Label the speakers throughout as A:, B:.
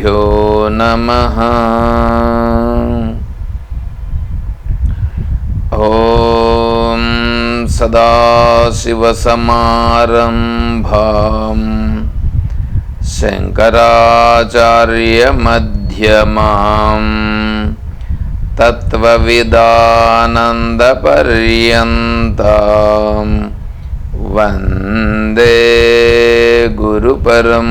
A: श्रीगुरुभ्यो नमः। ॐ सदाशिवसमारम्भां शङ्कराचार्यमध्यमाम् तत्त्वविदानन्दपर्यन्तां वन्दे गुरुपरं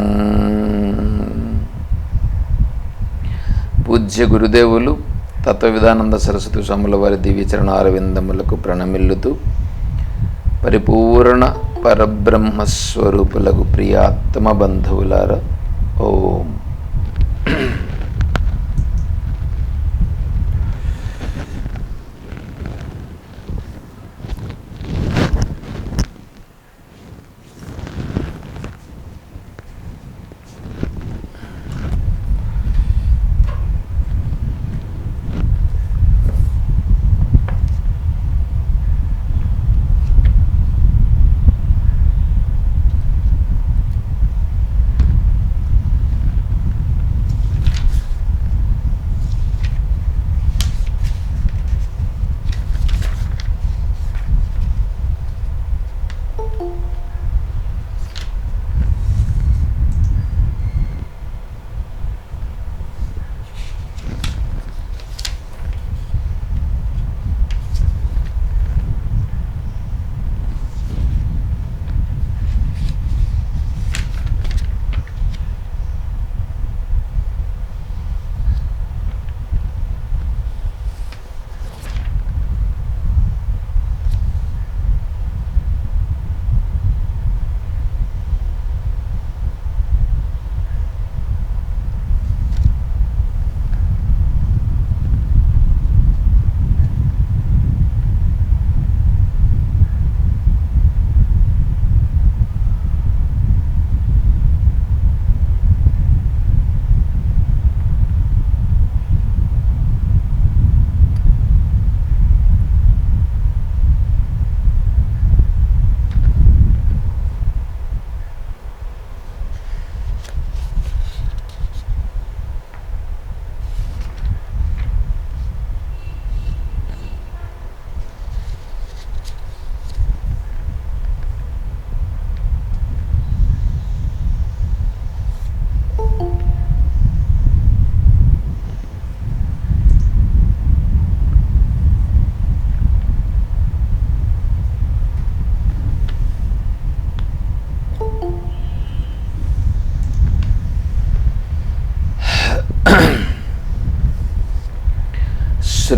A: పూజ్య గురుదేవులు తత్వవిధానంద సరస్వతి స్వాముల వారి దివ్యచరణ అరవిందములకు ప్రణమిల్లుతూ పరిపూర్ణ పరబ్రహ్మస్వరూపులకు ప్రియాత్మ బంధువులార. ఓం.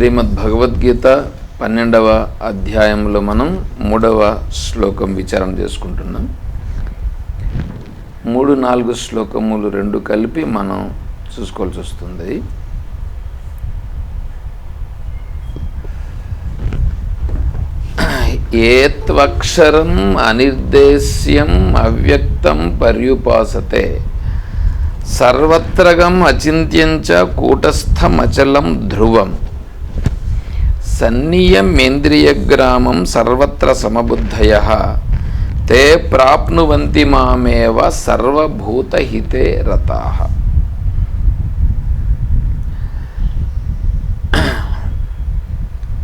A: శ్రీమద్ భగవద్గీత పన్నెండవ అధ్యాయంలో మనం మూడవ శ్లోకం విచారం చేసుకుంటున్నాం. మూడు నాలుగు శ్లోకములు రెండు కలిపి మనం చూసుకోవాల్సి వస్తుంది. ఏత్వక్షరం అనిర్దేశ్యం అవ్యక్తం పర్యుపాసతే. సర్వత్రగం అచింత్యంచ కూటస్థమచలం ధ్రువం. సన్నియమేంద్రియగ్రామం సర్వత్ర సమబుద్ధయ. తే ప్రాప్నువంతి మామేవ సర్వభూతహితే రతా.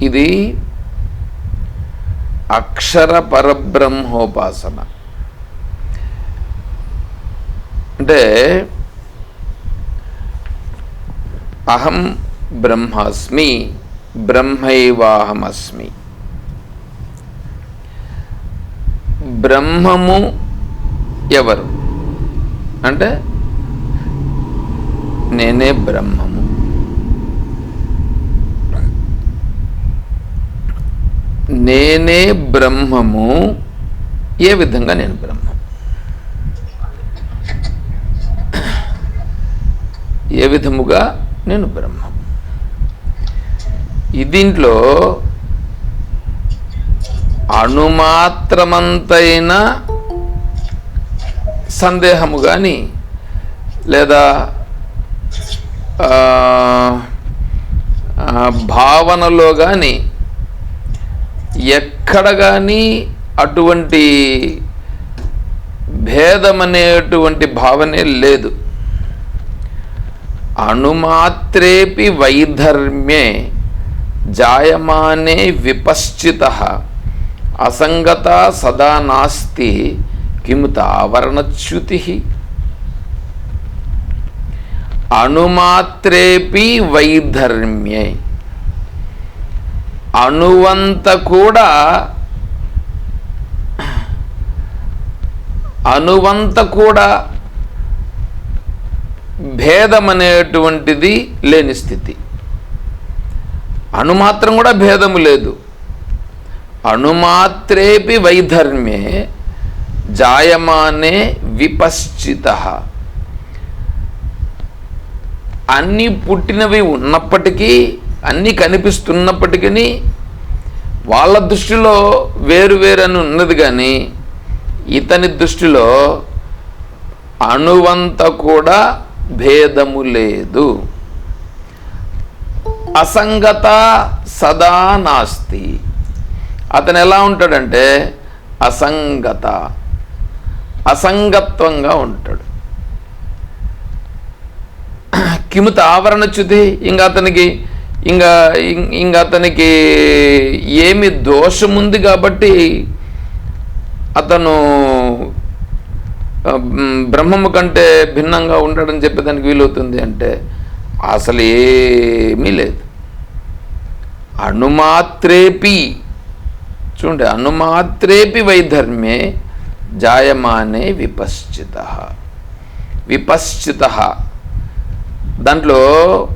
A: ఇది అక్షర పరబ్రహ్మోపాసన అంటే అహం బ్రహ్మాస్మి బ్రహ్మైవాహమస్మి. బ్రహ్మము ఎవరు? అంటే నేనే బ్రహ్మము. నేనే బ్రహ్మము ఏ విధంగా నేను బ్రహ్మం? ఏ విధముగా నేను బ్రహ్మం? దీంట్లో అణుమాత్రమంతైన సందేహము కానీ లేదా భావనలో కానీ ఎక్కడ కానీ అటువంటి భేదమనేటువంటి భావనే లేదు. అణుమాత్రేపి వైధర్మ్యే జాయమానే విపశ్చిత అసంగత సదా నాస్తి కిముత ఆవరణచ్యుతి అణుమాత్రేపి వైధర్మ్యే అణువంత కూడా అణువంత కూడా భేదమనేటువంటిది లేని స్థితి అణుమాత్రం కూడా భేదము లేదు. అణుమాత్రేపి వైధర్మ్యే జాయమానే విపశ్చిత. అన్నీ పుట్టినవి ఉన్నప్పటికీ అన్నీ కనిపిస్తున్నప్పటికీ వాళ్ళ దృష్టిలో వేరు వేరు అని ఉన్నది కానీ ఇతని దృష్టిలో అణువంత కూడా భేదము లేదు. అసంగత సదా నాస్తి. అతను ఎలా ఉంటాడంటే అసంగత అసంగత్వంగా ఉంటాడు. కిముత ఆవరణచ్యుతి ఇంకా అతనికి ఇంకా ఇంకా అతనికి ఏమి దోషం ఉంది కాబట్టి అతను బ్రహ్మము కంటే భిన్నంగా ఉండడని చెప్పేదానికి వీలవుతుంది అంటే అసలు ఏమీ లేదు. అణుమాత్రేపి చూడండి అణుమాత్రేపి వైధర్మ్యే జాయమానే విపశ్చిత. విపశ్చిత. దాంట్లో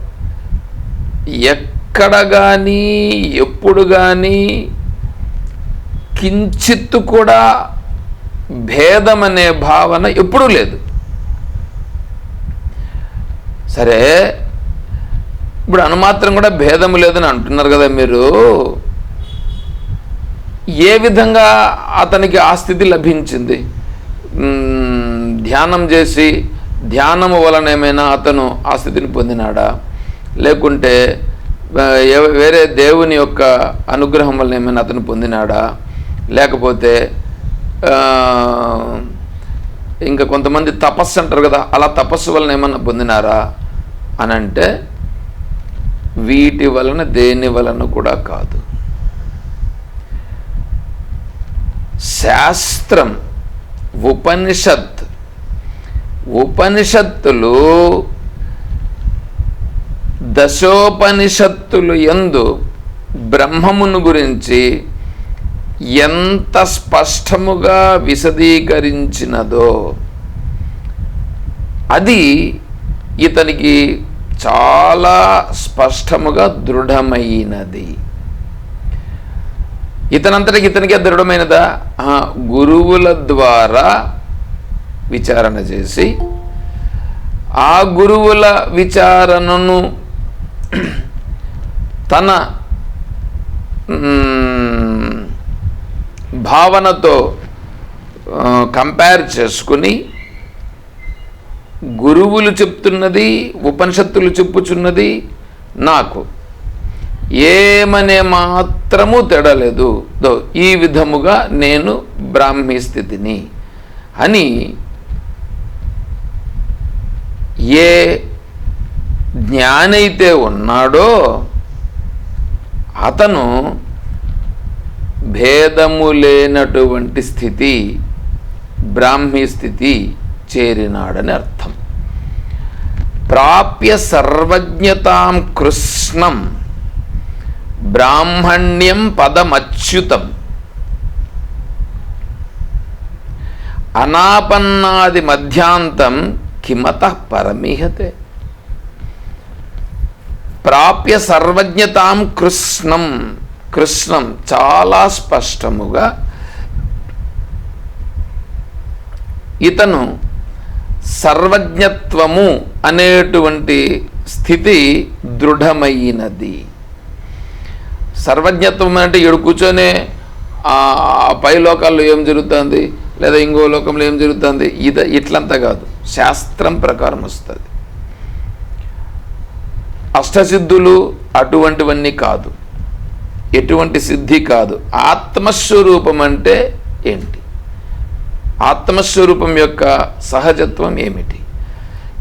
A: ఎక్కడ కానీ ఎప్పుడు కానీ కించిత్తు కూడా భేదం అనే భావన ఎప్పుడూ లేదు. సరే ఇప్పుడు అనుమాత్రం కూడా భేదము లేదని అంటున్నారు కదా మీరు. ఏ విధంగా అతనికి ఆ స్థితి లభించింది? ధ్యానం చేసి ధ్యానము వలన ఏమైనా అతను ఆ స్థితిని పొందినాడా? లేకుంటే వేరే దేవుని యొక్క అనుగ్రహం వలన ఏమైనా అతను పొందినాడా? లేకపోతే ఇంకా కొంతమంది తపస్సు అంటారు కదా అలా తపస్సు వలన ఏమన్నా పొందినారా? అని అంటే వీటి వలన దేని వలన కూడా కాదు. శాస్త్రం ఉపనిషత్. ఉపనిషత్తులు దశోపనిషత్తులు ఎందు బ్రహ్మమును గురించి ఎంత స్పష్టముగా విశదీకరించినదో అది ఇతనికి చాలా స్పష్టముగా దృఢమైనది. ఇతనంతటికి ఇతనికే దృఢమైనదా? గురువుల ద్వారా విచారణ చేసి ఆ గురువుల విచారణను తన భావనతో కంపేర్ చేసుకుని గురువులు చెప్తున్నది ఉపనిషత్తులు చెప్పుచున్నది నాకు. ఏమనే మాత్రము తెడలేదు. ఈ విధముగా నేను బ్రాహ్మీ స్థితిని. అని ఏ జ్ఞానైతే ఉన్నాడో అతను భేదము లేనటువంటి స్థితి బ్రాహ్మీ స్థితి చేరినాడని అర్థం. ప్రాప్య సర్వజ్ఞతాం కృష్ణం బ్రాహ్మణ్యం పదమచ్యుతం. అనాపన్నాది మధ్యాంతం కిమత పరమిహతే. ప్రాప్య సర్వజ్ఞతాం కృష్ణం కృష్ణం చాలా స్పష్టముగా ఇతను సర్వజ్ఞత్వము అనేటువంటి స్థితి దృఢమైనది. సర్వజ్ఞత్వం అంటే ఇక్కడ కూర్చొనే ఆ పై లోకాల్లో ఏం జరుగుతుంది లేదా ఇంకో లోకంలో ఏం జరుగుతుంది ఇద ఇట్లంతా కాదు. శాస్త్రం ప్రకారం వస్తుంది. అష్టసిద్ధులు అటువంటివన్నీ కాదు. ఎటువంటి సిద్ధి కాదు. ఆత్మస్వరూపం అంటే ఏంటి? ఆత్మస్వరూపం యొక్క సహజత్వం ఏమిటి?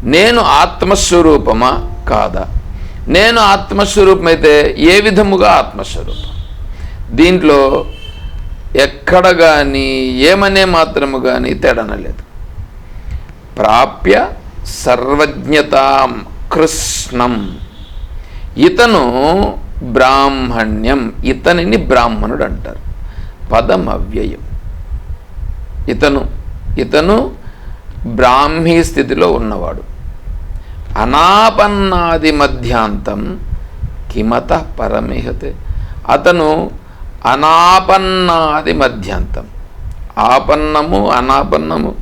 A: నేను ఆత్మస్వరూపమా కాదా? నేను ఆత్మస్వరూపం అయితే ఏ విధముగా ఆత్మస్వరూపం? దీంట్లో ఎక్కడ కానీ ఏమనే మాత్రము కానీ తేడనలేదు ప్రాప్య సర్వజ్ఞతాం కృష్ణం. ఇతను బ్రాహ్మణ్యం ఇతనిని బ్రాహ్మణుడు అంటారు పదం అవ్యయం ఇతను ఇతను బ్రాహ్మీ స్థితిలో ఉన్నవాడు. అనాపన్నాది మధ్యాంతం కిమత పరమేహతే. అతను అనాపన్నాది మధ్యాంతం. ఆపన్నము అనాపన్నము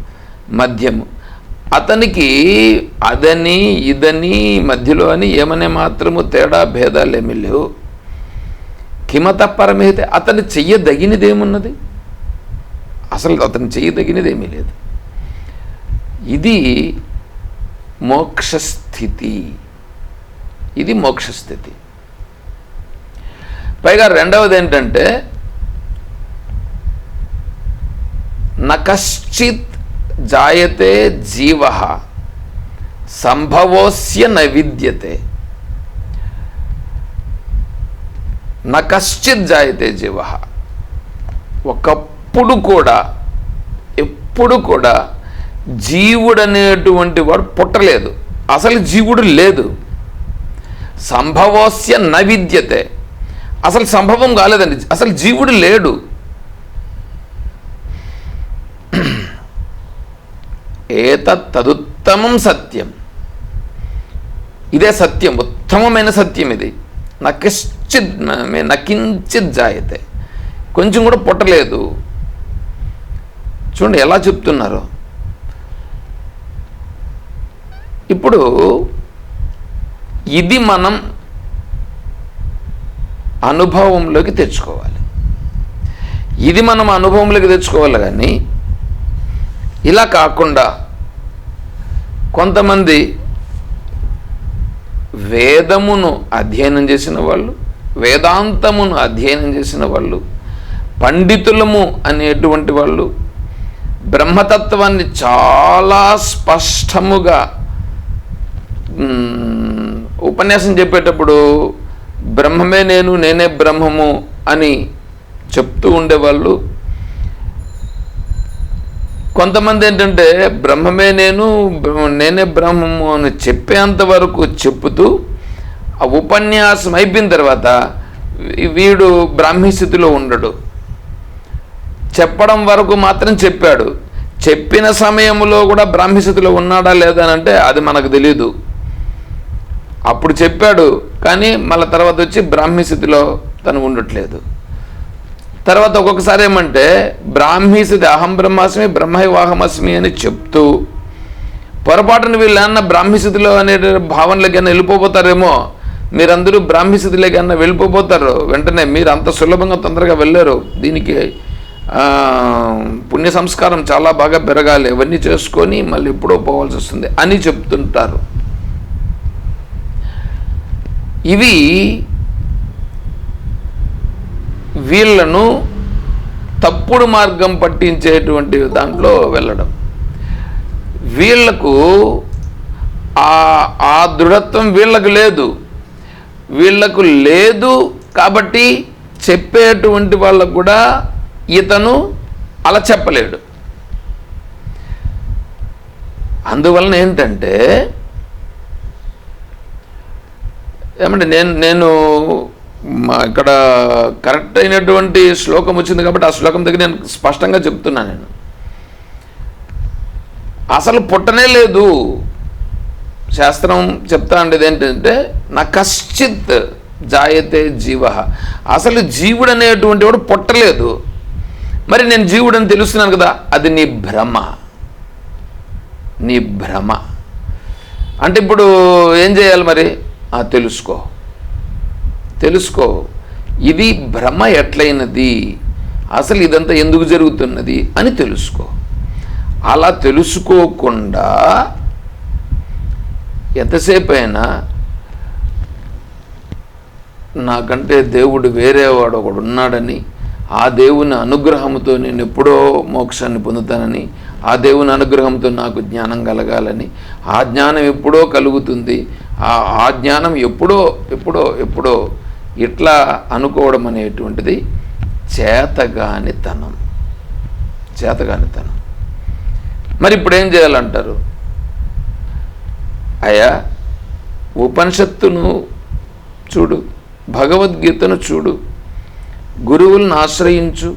A: మధ్యము. అతనికి అదని ఇదని మధ్యలో అని ఏమనే మాత్రము తేడా భేదాలు ఏమీ లేవు. కిమత పరమిహితే అతను చెయ్యదగినదేమున్నది? అసలు అతను చేయదగినదేమీ లేదు. ఇది మోక్షస్థితి. ఇది మోక్షస్థితి. పైగా రెండవది ఏంటంటే నకశ్చిత్ జాయతే జీవ సంభవోస్య న విద్యతే. నకశ్చిత్ జాయతే జీవ. ఒకప్పుడు కూడా ఎప్పుడు కూడా జీవుడు అనేటువంటి వాడు పుట్టలేదు. అసలు జీవుడు లేదు. సంభవోస్య న విద్యతే. అసలు సంభవం కాలేదండి. అసలు జీవుడు లేడు. ఏతత్ తదుత్తమం సత్యం. ఇదే సత్యం. ఉత్తమమైన సత్యం ఇది. నకిశ్చిత్ నకించిత్ జాయతే. కొంచెం కూడా పుట్టలేదు. చూడండి ఎలా చెప్తున్నారు. ఇప్పుడు ఇది మనం అనుభవంలోకి తెచ్చుకోవాలి. ఇది మనం అనుభవంలోకి తెచ్చుకోవాలి కానీ ఇలా కాకుండా కొంతమంది వేదమును అధ్యయనం చేసిన వాళ్ళు వేదాంతమును అధ్యయనం చేసిన వాళ్ళు పండితులము అనేటువంటి వాళ్ళు బ్రహ్మతత్వాన్ని చాలా స్పష్టముగా ఉపన్యాసం చెప్పేటప్పుడు బ్రహ్మమే నేను నేనే బ్రహ్మము అని చెప్తూ ఉండేవాళ్ళు. కొంతమంది ఏంటంటే బ్రహ్మమే నేను బ్రహ్మ- నేనే బ్రహ్మము అని చెప్పేంత వరకు చెప్పుతూ ఆ ఉపన్యాసం అయిపోయిన తర్వాత వీడు బ్రాహ్మీ స్థితిలో ఉండడు. చెప్పడం వరకు మాత్రం చెప్పాడు. చెప్పిన సమయంలో కూడా బ్రాహ్మస్థితిలో ఉన్నాడా లేదా అని అంటే అది మనకు తెలియదు అప్పుడు చెప్పాడు కానీ మళ్ళీ తర్వాత వచ్చి బ్రాహ్మీస్థితిలో తను ఉండట్లేదు. తర్వాత ఒక్కొక్కసారి ఏమంటే బ్రాహ్మీస్థితి అహం బ్రహ్మాస్మి బ్రహ్మైవాహమస్మి అని చెప్తూ పొరపాటున వీళ్ళన్న బ్రాహ్మీ అనే భావనలకైనా వెళ్ళిపోతారేమో మీరందరూ బ్రాహ్మీ స్థితిలోకి వెళ్ళిపోతారు వెంటనే మీరు అంత సులభంగా తొందరగా వెళ్ళారు. దీనికి పుణ్య సంస్కారం చాలా బాగా పెరగాలి. ఇవన్నీ చేసుకొని మళ్ళీ ఎప్పుడో పోవాల్సి వస్తుంది అని చెప్తుంటారు. ఇవి వీళ్ళను తప్పుడు మార్గం పట్టించేటువంటి దాంట్లో వెళ్ళడం. వీళ్ళకు ఆ ఆ దృఢత్వం వీళ్ళకు లేదు. వీళ్ళకు లేదు కాబట్టి చెప్పేటువంటి వాళ్ళకు కూడా ఇతను అలా చెప్పలేడు. అందువలన ఏంటంటే ఏమంటే నేను నేను మా ఇక్కడ కరెక్ట్ అయినటువంటి శ్లోకం వచ్చింది కాబట్టి ఆ శ్లోకం దగ్గర నేను స్పష్టంగా చెప్తున్నా నేను. అసలు పుట్టనే లేదు. శాస్త్రం చెప్తా ఉండేది ఏంటంటే నా కశ్చిత్ జాయతే జీవ. అసలు జీవుడు అనేటువంటి వాడు పుట్టలేదు. మరి నేను జీవుడని తెలుస్తున్నాను కదా అది నీ భ్రమ. నీ భ్రమ. అంటే ఇప్పుడు ఏం చేయాలి మరి? తెలుసుకో. తెలుసుకో. ఇది భ్రమ ఎట్లయినది? అసలు ఇదంతా ఎందుకు జరుగుతున్నది? అని తెలుసుకో. అలా తెలుసుకోకుండా ఎంతసేపు అయినా నాకంటే దేవుడు వేరేవాడు ఒకడు ఉన్నాడని ఆ దేవుని అనుగ్రహంతో నేను ఎప్పుడో మోక్షాన్ని పొందుతానని ఆ దేవుని అనుగ్రహంతో నాకు జ్ఞానం కలగాలని ఆ జ్ఞానం ఎప్పుడో కలుగుతుంది ఆ ఆ జ్ఞానం ఎప్పుడో ఎప్పుడో ఎప్పుడో ఇట్లా అనుకోవడం అనేటువంటిది చేతగానితనం. చేతగానితనం. మరి ఇప్పుడు ఏం చేయాలంటారు? అయ్యా ఉపనిషత్తును చూడు భగవద్గీతను చూడు. గురువులను ఆశ్రయించు.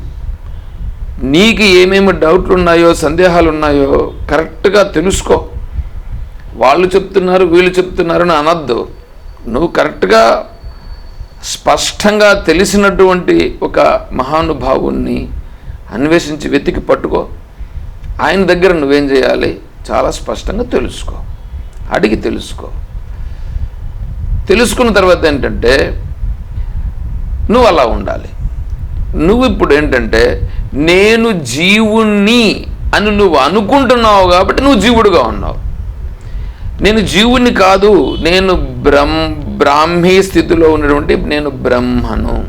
A: నీకు ఏమేమి డౌట్లు ఉన్నాయో సందేహాలు ఉన్నాయో కరెక్ట్గా తెలుసుకో. వాళ్ళు చెప్తున్నారు వీళ్ళు చెప్తున్నారు అని అనద్దు. నువ్వు కరెక్ట్గా స్పష్టంగా తెలిసినటువంటి ఒక మహానుభావుణ్ణి అన్వేషించి వెతికి పట్టుకో. ఆయన దగ్గర నువ్వేం చేయాలి? చాలా స్పష్టంగా తెలుసుకో. అడిగి తెలుసుకో. తెలుసుకున్న తర్వాత ఏంటంటే నువ్వు అలా ఉండాలి. నువ్వు ఇప్పుడు ఏంటంటే నేను జీవుణ్ణి అని నువ్వు అనుకుంటున్నావు కాబట్టి నువ్వు జీవుడుగా ఉన్నావు. నేను జీవుణ్ణి కాదు నేను బ్రహ్మ బ్రాహ్మీ స్థితిలో ఉన్నటువంటి నేను బ్రహ్మను.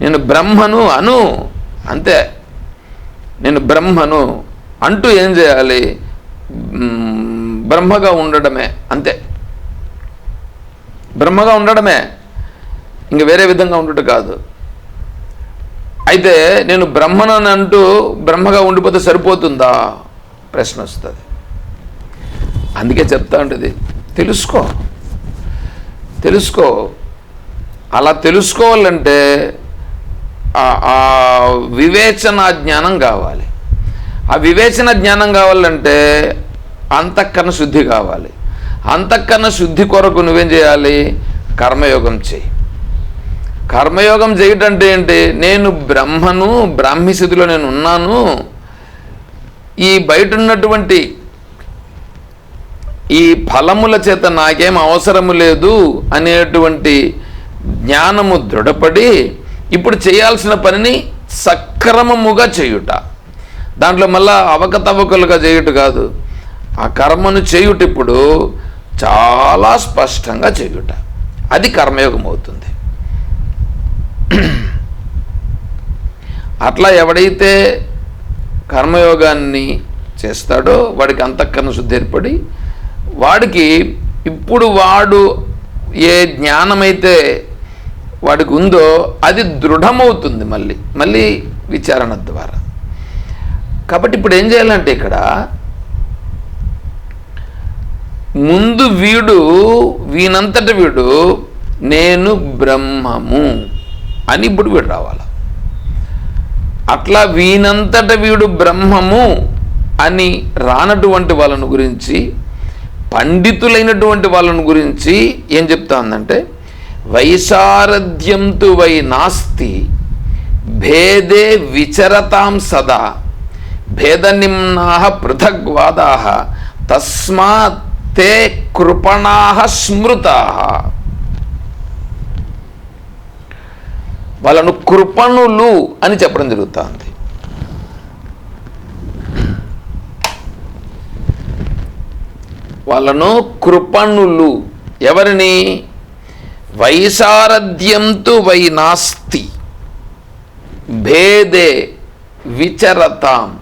A: నేను బ్రహ్మను అను అంతే. నేను బ్రహ్మను అంటూ ఏం చేయాలి? బ్రహ్మగా ఉండడమే అంతే. బ్రహ్మగా ఉండడమే. ఇంక వేరే విధంగా ఉండటం కాదు. అయితే నేను బ్రహ్మను అని అంటూ బ్రహ్మగా ఉండిపోతే సరిపోతుందా? ప్రశ్న వస్తుంది. అందుకే చెప్తా ఉంటుంది. తెలుసుకో. తెలుసుకో. అలా తెలుసుకోవాలంటే ఆ- వివేచన జ్ఞానం కావాలి. ఆ వివేచన జ్ఞానం కావాలంటే అంతఃకరణ శుద్ధి కావాలి. అంతఃకరణ శుద్ధి కొరకు నువ్వేం చేయాలి? కర్మయోగం చేయి. కర్మయోగం చేయటంటే ఏంటి? నేను బ్రహ్మను బ్రాహ్మీ స్థితిలో నేను ఉన్నాను. ఈ బయట ఉన్నటువంటి ఈ ఫలముల చేత నాకేం అవసరము లేదు అనేటువంటి జ్ఞానము దృఢపడి ఇప్పుడు చేయాల్సిన పనిని సక్రమముగా చేయుట. దాంట్లో మళ్ళా అవకతవకలుగా చేయుట కాదు. ఆ కర్మను చేయుట ఇప్పుడు చాలా స్పష్టంగా చేయుట. అది కర్మయోగం అవుతుంది. అట్లా ఎవడైతే కర్మయోగాన్ని చేస్తాడో వాడికి అంతఃకరణ శుద్ధి ఏర్పడి వాడికి ఇప్పుడు వాడు ఏ జ్ఞానమైతే వాడికి ఉందో అది దృఢమవుతుంది మళ్ళీ మళ్ళీ విచారణ ద్వారా. కాబట్టి ఇప్పుడు ఏం చేయాలంటే ఇక్కడ ముందు వీడు వీనంతట వీడు నేను బ్రహ్మము. అని ఇప్పుడు వీడు రావాలి. అట్లా వీనంతట వీడు బ్రహ్మము అని రానటువంటి వాళ్ళను గురించి పండితులైనటువంటి వాళ్ళను గురించి ఏం చెప్తా ఉందంటే వైశారథ్యంతు వై నాస్తి భేదే విచరతాం సదా భేదనిమ్నాహ పృథగ్వాదా తస్మాత్ తే కృపణా స్మృతా వాళ్ళను కృపణులు అని చెప్పడం జరుగుతుంది. వాళ్ళను కృపణులు ఎవరిని? వైశారథ్యంతు వై నాస్తి. భేదే విచరతాం.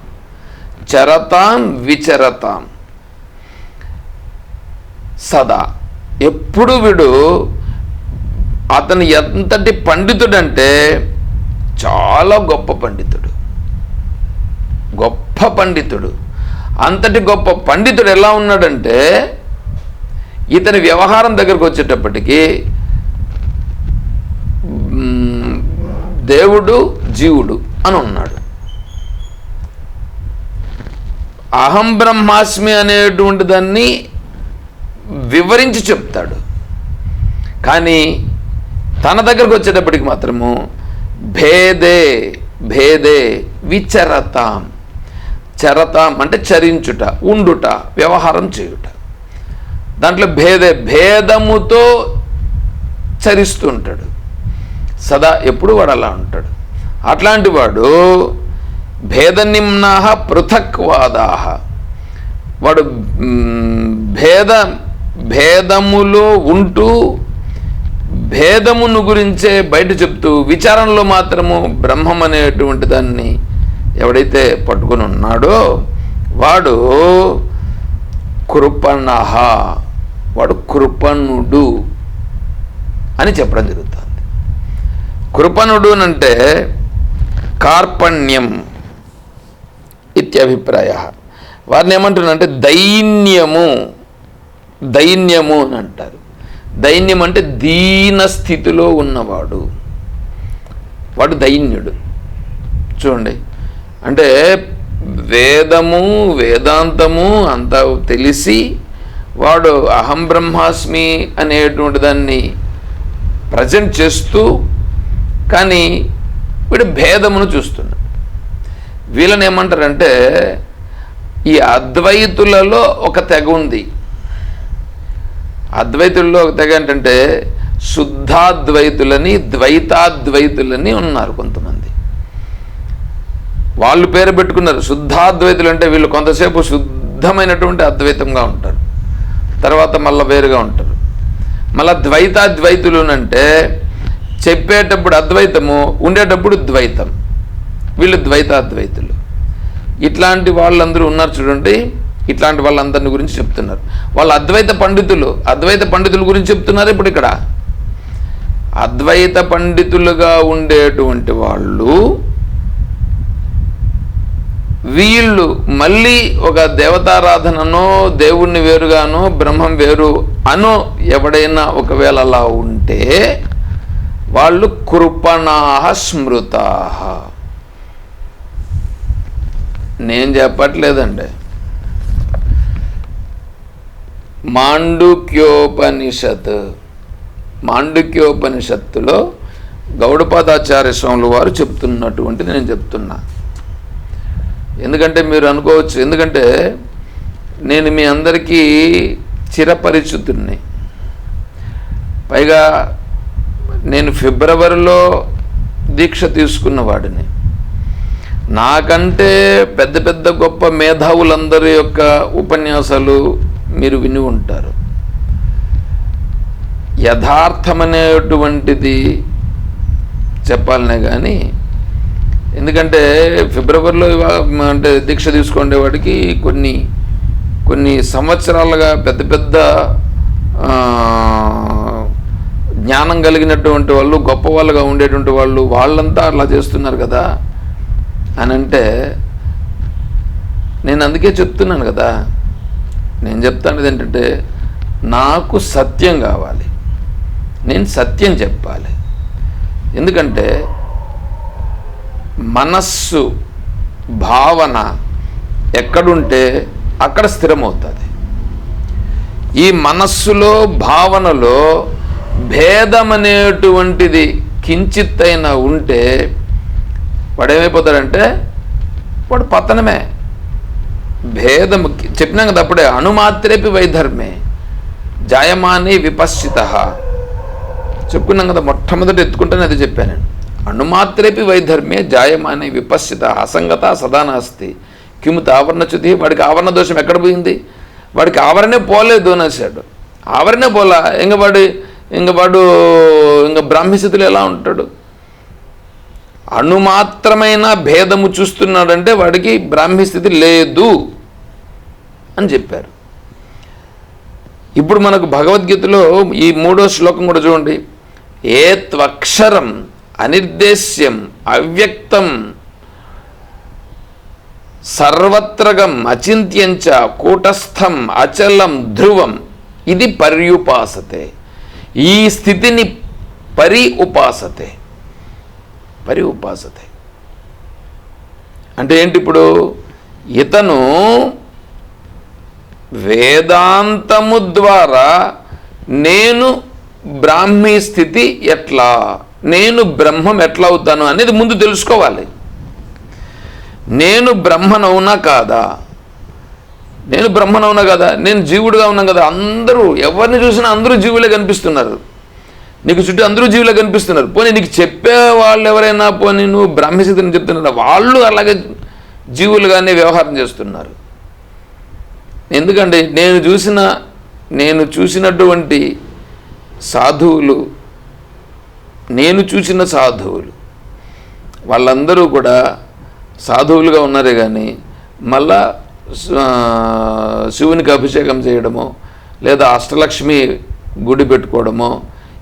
A: చరతాం విచరతాం. సదా. ఎప్పుడు వీడు అతను ఎంతటి పండితుడంటే చాలా గొప్ప పండితుడు. గొప్ప పండితుడు. అంతటి గొప్ప పండితుడు ఎలా ఉన్నాడంటే ఇతని వ్యవహారం దగ్గరకు వచ్చేటప్పటికీ దేవుడు జీవుడు అని ఉన్నాడు. అహం బ్రహ్మాస్మి అనేటువంటి దాన్ని వివరించి చెప్తాడు. కానీ తన దగ్గరకు వచ్చేటప్పటికి మాత్రము భేదే భేదే విచరతాం. చరతాం అంటే చరించుట ఉండుట వ్యవహారం చేయుట. దాంట్లో భేదే భేదముతో చరిస్తుంటాడు సదా ఎప్పుడు వాడు అలా ఉంటాడు. అట్లాంటి వాడు భేదనిమ్నా పృథక్వాదాహ వాడు భేద భేదములో ఉంటూ భేదమును గురించే బయట చెప్తూ విచారణలో మాత్రము బ్రహ్మం అనేటువంటి దాన్ని ఎవడైతే పట్టుకొని ఉన్నాడో వాడు కృపణహ వాడు కృపణుడు అని చెప్పడం జరుగుతుంది. కృపణుడు అంటే కార్పణ్యం ఇత్యభిప్రాయ వారిని ఏమంటున్నారంటే దైన్యము దైన్యము అని అంటారు. దైన్యం అంటే దీన స్థితిలో ఉన్నవాడు. వాడు దైన్యుడు. చూడండి. అంటే వేదము వేదాంతము అంతా తెలిసి వాడు అహం బ్రహ్మాస్మి అనేటువంటి దాన్ని ప్రజెంట్ చేస్తూ కానీ వీడు భేదమును చూస్తున్నాడు. వీళ్ళని ఏమంటారంటే ఈ అద్వైతులలో ఒక తెగ ఉంది. అద్వైతుల్లో ఒక తెగ ఏంటంటే శుద్ధాద్వైతులని ద్వైతాద్వైతులని ఉన్నారు కొంతమంది. వాళ్ళు పేరు పెట్టుకున్నారు. శుద్ధాద్వైతులు అంటే వీళ్ళు కొంతసేపు శుద్ధమైనటువంటి అద్వైతంగా ఉంటారు. తర్వాత మళ్ళీ వేరుగా ఉంటారు. మళ్ళా ద్వైతాద్వైతులు అంటే చెప్పేటప్పుడు అద్వైతము ఉండేటప్పుడు ద్వైతం. వీళ్ళు ద్వైతాద్వైతులు. ఇట్లాంటి వాళ్ళందరూ ఉన్నారు చూడండి. ఇట్లాంటి వాళ్ళందరిని గురించి చెప్తున్నారు. వాళ్ళు అద్వైత పండితులు అద్వైత పండితుల గురించి చెప్తున్నారు ఇప్పుడు ఇక్కడ. అద్వైత పండితులుగా ఉండేటువంటి వాళ్ళు వీళ్ళు మళ్ళీ ఒక దేవతారాధననో దేవుణ్ణి వేరుగానో బ్రహ్మం వేరు అనో ఎవడైనా ఒకవేళ అలా ఉంటే వాళ్ళు కృపణాహ స్మృత నేను చెప్పట్లేదండి. మాండుక్యోపనిషత్. మాండుక్యోపనిషత్తులో గౌడపాదాచార్య స్వాములు వారు చెప్తున్నటువంటిది నేను చెప్తున్నా. ఎందుకంటే మీరు అనుకోవచ్చు ఎందుకంటే నేను మీ అందరికీ చిరపరిచితుడిని పైగా నేను ఫిబ్రవరిలో దీక్ష తీసుకున్నవాడిని నాకంటే పెద్ద పెద్ద గొప్ప మేధావులందరి యొక్క ఉపన్యాసాలు మీరు విని ఉంటారు. యథార్థమనేటువంటిది చెప్పాలనే కానీ ఎందుకంటే ఫిబ్రవరిలో అంటే దీక్ష తీసుకునే వాడికి కొన్ని కొన్ని సంవత్సరాలుగా పెద్ద పెద్ద జ్ఞానం కలిగినటువంటి వాళ్ళు గొప్ప వాళ్ళుగా ఉండేటువంటి వాళ్ళు వాళ్ళంతా అలా చేస్తున్నారు కదా. అని అంటే నేను అందుకే చెప్తున్నాను కదా నేను చెప్తాను ఏంటంటే నాకు సత్యం కావాలి. నేను సత్యం చెప్పాలి. ఎందుకంటే మనస్సు భావన ఎక్కడుంటే అక్కడ స్థిరమవుతుంది. ఈ మనస్సులో భావనలో భేదం అనేటువంటిది కించిత్తైనా ఉంటే వాడు ఏమైపోతాడంటే వాడు పతనమే. భేదము చెప్పినాం కదా అప్పుడే అణుమాత్రేపి వైధర్మే జాయమాని విపశ్చిత. చెప్పుకున్నాం కదా మొట్టమొదటి ఎత్తుకుంటానే అది చెప్పాను నేను. అణుమాత్రేపి వైధర్మే జాయమానే విపశ్చిత. అసంగత సదానాస్తి కిము తావరణచ్యుతి వాడికి ఆవరణ దోషం ఎక్కడ పోయింది? వాడికి ఆవరణే పోలేదు అనేసాడు. ఆవరణే పోలా ఇంక వాడు ఇంక వాడు ఇంక బ్రాహ్మస్థితిలో ఎలా ఉంటాడు? అణుమాత్రమైన భేదము చూస్తున్నాడంటే వాడికి బ్రాహ్మీ స్థితి లేదు అని చెప్పారు. ఇప్పుడు మనకు భగవద్గీతలో ఈ మూడో శ్లోకం కూడా చూడండి. ఏ త్వక్షరం అనిర్దేశ్యం అవ్యక్తం సర్వత్రగం అచింత్యంచ కూటస్థం అచలం ధ్రువం ఇది పర్యుపాసతే. ఈ స్థితిని పరి ఉపాసతే పరి ఉపాసతే. అంటే ఏంటి ఇప్పుడు? ఇతను వేదాంతము ద్వారా నేను బ్రాహ్మీ స్థితి ఎట్లా? నేను బ్రహ్మం ఎట్లా అవుతాను అనేది ముందు తెలుసుకోవాలి. నేను బ్రహ్మనవునా కాదా? నేను బ్రహ్మనవునా కదా? నేను జీవుడుగా ఉన్నాను కదా? అందరూ ఎవరిని చూసినా అందరూ జీవులే కనిపిస్తున్నారు. నీకు చుట్టూ అందరూ జీవులు కనిపిస్తున్నారు. పోనీ నీకు చెప్పే వాళ్ళు ఎవరైనా పోనీ నువ్వు బ్రహ్మస్థితిని చెప్తున్నారు. వాళ్ళు అలాగే జీవులుగానే వ్యవహారం చేస్తున్నారు. ఎందుకంటే నేను చూసిన నేను చూసినటువంటి సాధువులు నేను చూసిన సాధువులు వాళ్ళందరూ కూడా సాధువులుగా ఉన్నారే కానీ మళ్ళా శివునికి అభిషేకం చేయడమో లేదా అష్టలక్ష్మి గుడి పెట్టుకోవడమో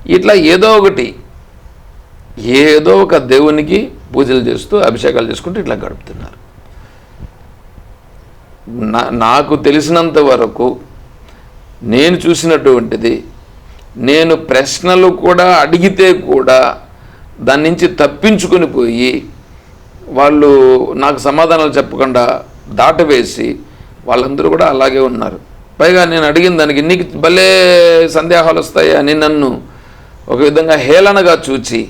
A: ఇట్లా ఏదో ఒకటి ఏదో ఒక దేవునికి పూజలు చేస్తూ అభిషేకాలు చేసుకుంటూ ఇట్లా గడుపుతున్నారు. నా నాకు తెలిసినంత వరకు నేను చూసినటువంటిది నేను ప్రశ్నలు కూడా అడిగితే కూడా దాని నుంచి తప్పించుకొని పోయి వాళ్ళు నాకు సమాధానాలు చెప్పకుండా దాటవేసి వాళ్ళందరూ కూడా అలాగే ఉన్నారు. పైగా నేను అడిగిన దానికి నీకు భలే సందేహాలు వస్తాయి? అని నన్ను ఒక విధంగా హేళనగా చూచి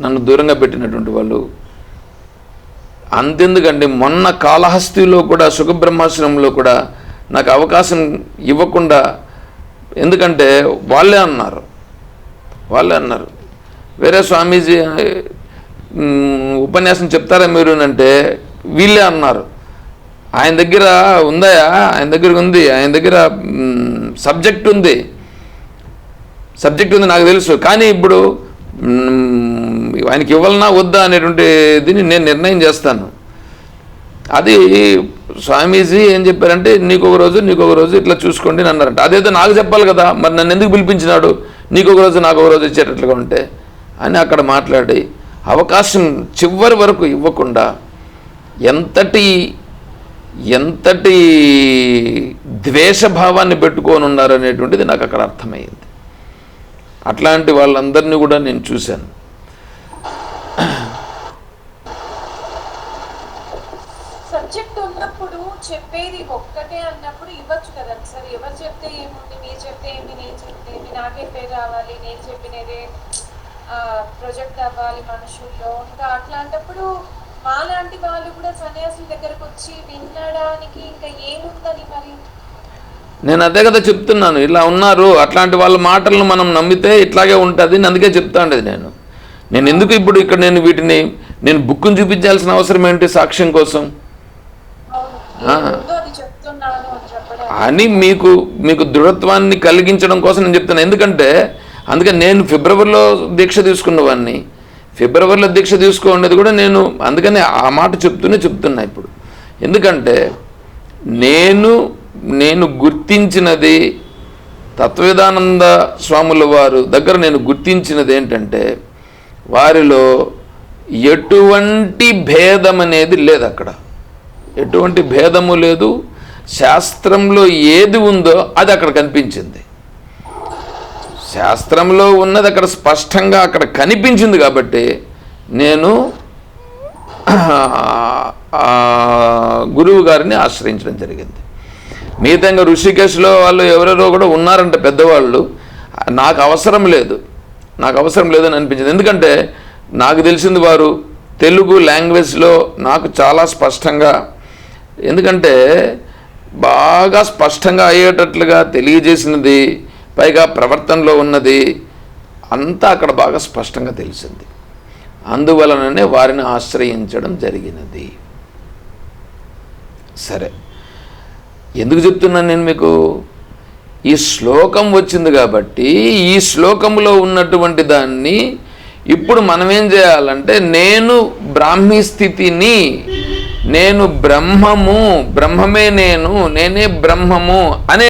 A: నన్ను దూరంగా పెట్టినటువంటి వాళ్ళు అంతెందుకండి మొన్న కాళహస్తిలో కూడా సుఖబ్రహ్మాశ్రమంలో కూడా నాకు అవకాశం ఇవ్వకుండా ఎందుకంటే వాళ్ళే అన్నారు. వాళ్ళే అన్నారు. వేరే స్వామీజీ ఉపన్యాసం చెప్తారా మీరు అంటే వీళ్ళే అన్నారు. ఆయన దగ్గర ఉందాయా ఆయన దగ్గర ఉంది. ఆయన దగ్గర సబ్జెక్ట్ ఉంది. సబ్జెక్ట్ ఉంది నాకు తెలుసు. కానీ ఇప్పుడు ఆయనకి ఇవ్వాలన్నా వద్దా అనేటువంటి దీన్ని నేను నిర్ణయం చేస్తాను. అది స్వామీజీ ఏం చెప్పారంటే నీకు ఒక రోజు నీకు ఒక రోజు ఇట్లా చూసుకోండి అని అన్నారంట. అదేదో నాకు చెప్పాలి కదా మరి నన్ను ఎందుకు పిలిపించినాడు? నీకు ఒక రోజు నాకు ఒక రోజు ఇచ్చేటట్లుగా ఉంటే అని అక్కడ మాట్లాడి అవకాశం చివరి వరకు ఇవ్వకుండా ఎంతటి ఎంతటి ద్వేషభావాన్ని పెట్టుకొని ఉన్నారు అనేటువంటిది నాకు అక్కడ అర్థమైంది. అట్లాంటి వాళ్ళందరినీ కూడా నేను చూశాను.
B: సబ్జెక్ట్ ఉన్నప్పుడు చెప్పేది ఒక్కటే అన్నప్పుడు ఇవ్వచ్చు కదండి సార్. ఎవరు చెప్తే ఏముంది మీరు చెప్తే ఏమి నేను చెప్తే ఏంటి నాకే పేరు రావాలి నేను చెప్పినదే ప్రొజెక్ట్ అవ్వాలి మనుషుల్లో. ఇంకా అట్లాంటప్పుడు మాలాంటి వాళ్ళు కూడా సన్యాసుల దగ్గరకు వచ్చి వినడానికి ఇంకా ఏముందని మరి
A: నేను అదే కదా చెప్తున్నాను ఇలా ఉన్నారు అట్లాంటి వాళ్ళ మాటలను మనం నమ్మితే ఇట్లాగే ఉంటుంది అందుకే చెప్తా ఉండేది నేను. నేను ఎందుకు ఇప్పుడు ఇక్కడ నేను వీటిని నేను బుక్ని చూపించాల్సిన అవసరం ఏంటి సాక్ష్యం కోసం?
B: అని
A: మీకు మీకు దృఢత్వాన్ని కలిగించడం కోసం నేను చెప్తాను ఎందుకంటే అందుకని నేను ఫిబ్రవరిలో దీక్ష తీసుకున్నవాడిని ఫిబ్రవరిలో దీక్ష తీసుకోండేది కూడా నేను అందుకని ఆ మాట చెప్తూనే చెప్తున్నా ఇప్పుడు. ఎందుకంటే నేను నేను గుర్తించినది తత్వవేదానంద స్వాముల వారు. దగ్గర నేను గుర్తించినది ఏంటంటే వారిలో ఎటువంటి భేదం అనేది లేదు అక్కడ. ఎటువంటి భేదము లేదు. శాస్త్రంలో ఏది ఉందో అది అక్కడ కనిపించింది. శాస్త్రంలో ఉన్నది అక్కడ స్పష్టంగా అక్కడ కనిపించింది కాబట్టి నేను గురువు గారిని ఆశ్రయించడం జరిగింది. మిగతంగా ఋషికేశ్లో వాళ్ళు ఎవరెవరో కూడా ఉన్నారంట పెద్దవాళ్ళు. నాకు అవసరం లేదు. నాకు అవసరం లేదని అనిపించింది. ఎందుకంటే నాకు తెలిసింది వారు తెలుగు లాంగ్వేజ్లో నాకు చాలా స్పష్టంగా ఎందుకంటే బాగా స్పష్టంగా అయ్యేటట్లుగా తెలియజేసినది పైగా ప్రవర్తనలో ఉన్నది అంతా అక్కడ బాగా స్పష్టంగా తెలిసింది. అందువలననే వారిని ఆశ్రయించడం జరిగినది. సరే. ఎందుకు చెప్తున్నాను నేను మీకు? ఈ శ్లోకం వచ్చింది కాబట్టి ఈ శ్లోకంలో ఉన్నటువంటి దాన్ని ఇప్పుడు మనం ఏం చేయాలంటే నేను బ్రాహ్మీ స్థితిని నేను బ్రహ్మము బ్రహ్మమే నేను నేనే బ్రహ్మము అనే